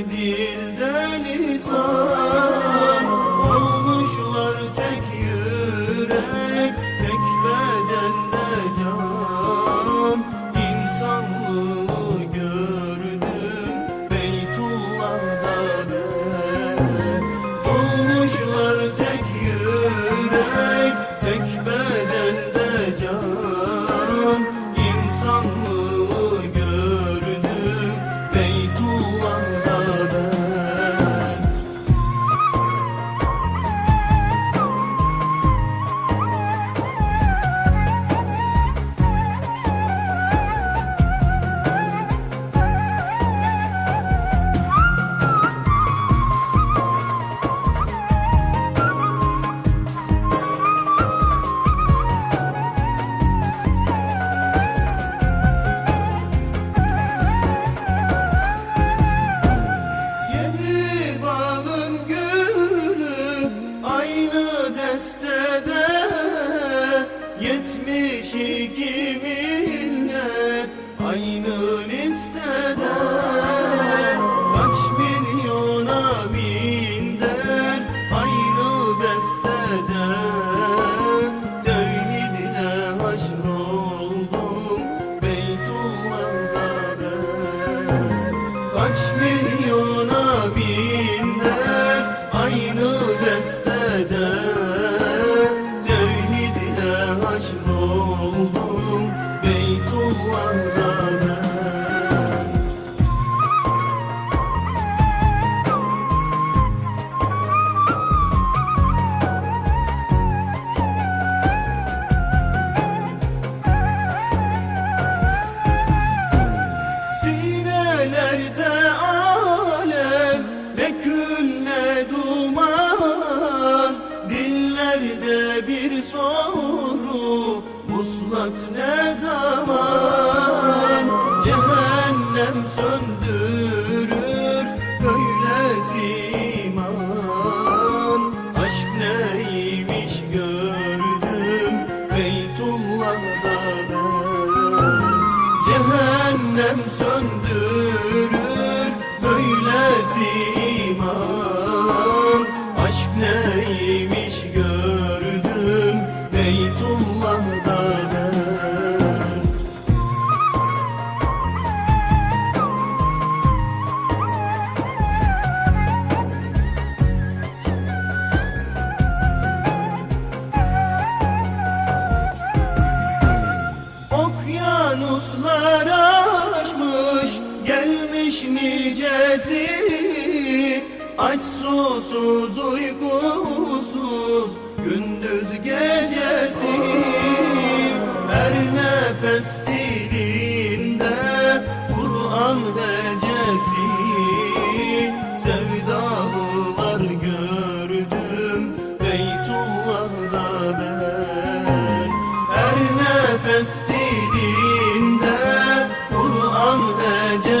sevdim iki millet aynı listede Kaç milyona bin der aynı bestede Tevhid ile haşroldum Beytullah'da ben Kaç milyona Sinelerde alev ne kül ne duman. Dillerde bir soru muslat ne zaman? Cehennem söndürür Çekmiş nicesi Aç susuz uykusuz Gündüz gecesi. Her nefes dilinde Kur'an hecesi Sevdalılar gördüm Beytullah'da ben. Her nefes dilinde Kur'an hecesi